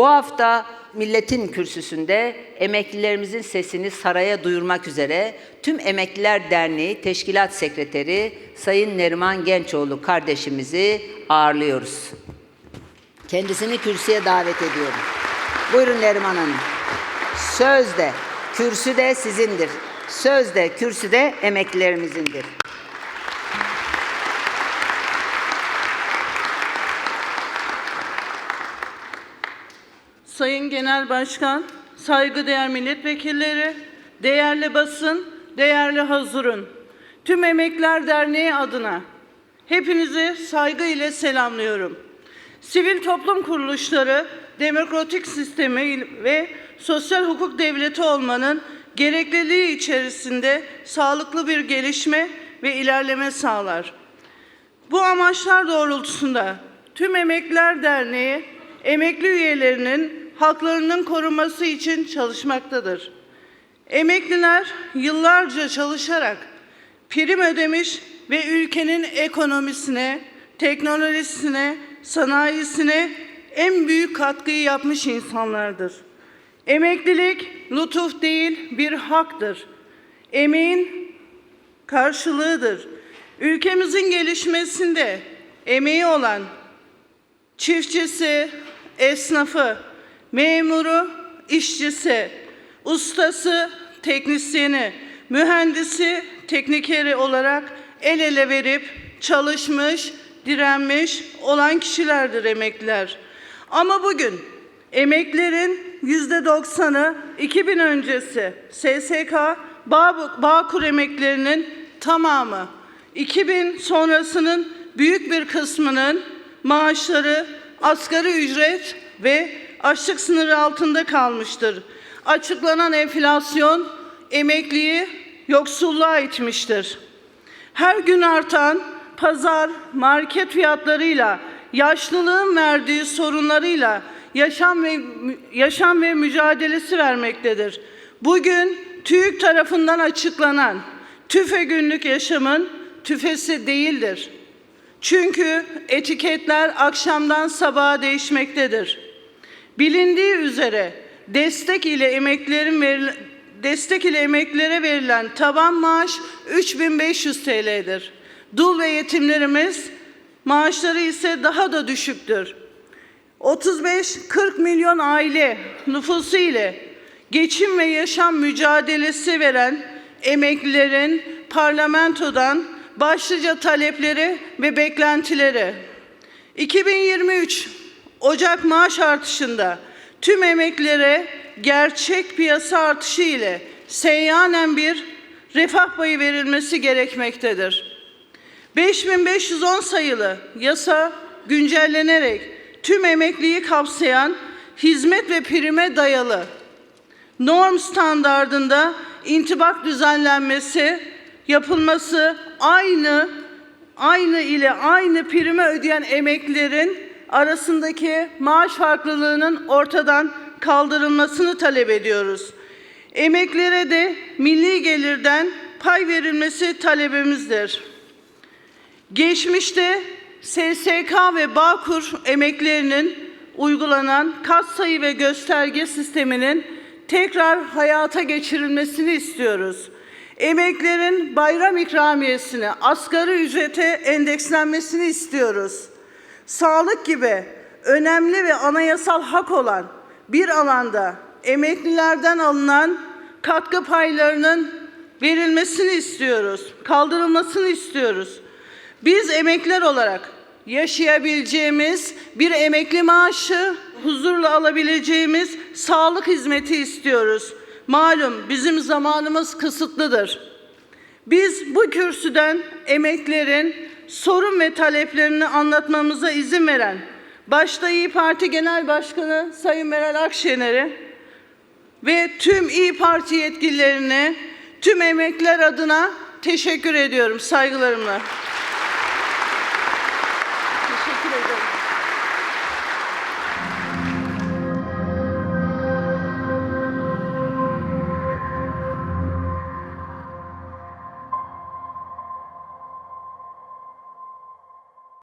Bu hafta milletin kürsüsünde emeklilerimizin sesini saraya duyurmak üzere tüm Emekliler Derneği Teşkilat Sekreteri Sayın Neriman Gençoğlu kardeşimizi ağırlıyoruz. Kendisini kürsüye davet ediyorum. Buyurun Neriman Hanım. Söz de, kürsü de sizindir. Söz de, kürsü de emeklilerimizindir. Sayın Genel Başkan, saygıdeğer milletvekilleri, değerli basın, değerli hazırın. Tüm Emekler Derneği adına hepinizi saygı ile selamlıyorum. Sivil toplum kuruluşları demokratik sistemi ve sosyal hukuk devleti olmanın gerekliliği içerisinde sağlıklı bir gelişme ve ilerleme sağlar. Bu amaçlar doğrultusunda tüm Emekliler Derneği emekli üyelerinin haklarının korunması için çalışmaktadır. Emekliler yıllarca çalışarak prim ödemiş ve ülkenin ekonomisine, teknolojisine, sanayisine en büyük katkıyı yapmış insanlardır. Emeklilik lütuf değil bir haktır. Emeğin karşılığıdır. Ülkemizin gelişmesinde emeği olan çiftçisi, esnafı, memuru, işçisi, ustası, teknisyeni, mühendisi, teknikeri olarak el ele verip çalışmış, direnmiş olan kişilerdir emekliler. Ama bugün emeklerin yüzde doksanı 2000 öncesi SSK Bağ, Bağkur emeklerinin tamamı 2000 sonrasının büyük bir kısmının maaşları asgari ücret ve açlık sınırı altında kalmıştır. Açıklanan enflasyon emekliyi yoksulluğa itmiştir. Her gün artan pazar, market fiyatlarıyla, yaşlılığın verdiği sorunlarıyla yaşam ve yaşam ve mücadelesi vermektedir. Bugün TÜİK tarafından açıklanan tüfe günlük yaşamın tüfesi değildir. Çünkü etiketler akşamdan sabaha değişmektedir. Bilindiği üzere destek ile emeklerin veril- destek ile emeklilere verilen taban maaş 3500 TL'dir. Dul ve yetimlerimiz maaşları ise daha da düşüktür. 35-40 milyon aile nüfusu ile geçim ve yaşam mücadelesi veren emeklilerin parlamentodan başlıca talepleri ve beklentileri. 2023 Ocak maaş artışında tüm emeklilere gerçek piyasa artışı ile seyyanen bir refah payı verilmesi gerekmektedir. 5510 sayılı yasa güncellenerek tüm emekliyi kapsayan hizmet ve prime dayalı norm standardında intibak düzenlenmesi yapılması aynı aynı ile aynı primi ödeyen emeklilerin arasındaki maaş farklılığının ortadan kaldırılmasını talep ediyoruz. Emeklilere de milli gelirden pay verilmesi talebimizdir. Geçmişte SSK ve Bağkur emeklerinin uygulanan katsayı ve gösterge sisteminin tekrar hayata geçirilmesini istiyoruz. Emeklerin bayram ikramiyesine, asgari ücrete endekslenmesini istiyoruz. Sağlık gibi önemli ve anayasal hak olan bir alanda emeklilerden alınan katkı paylarının verilmesini istiyoruz, kaldırılmasını istiyoruz. Biz emekliler olarak yaşayabileceğimiz bir emekli maaşı, huzurla alabileceğimiz sağlık hizmeti istiyoruz. Malum bizim zamanımız kısıtlıdır. Biz bu kürsüden emeklerin sorun ve taleplerini anlatmamıza izin veren başta İyi Parti Genel Başkanı Sayın Meral Akşener'e ve tüm İyi Parti yetkililerine, tüm emekliler adına teşekkür ediyorum saygılarımla.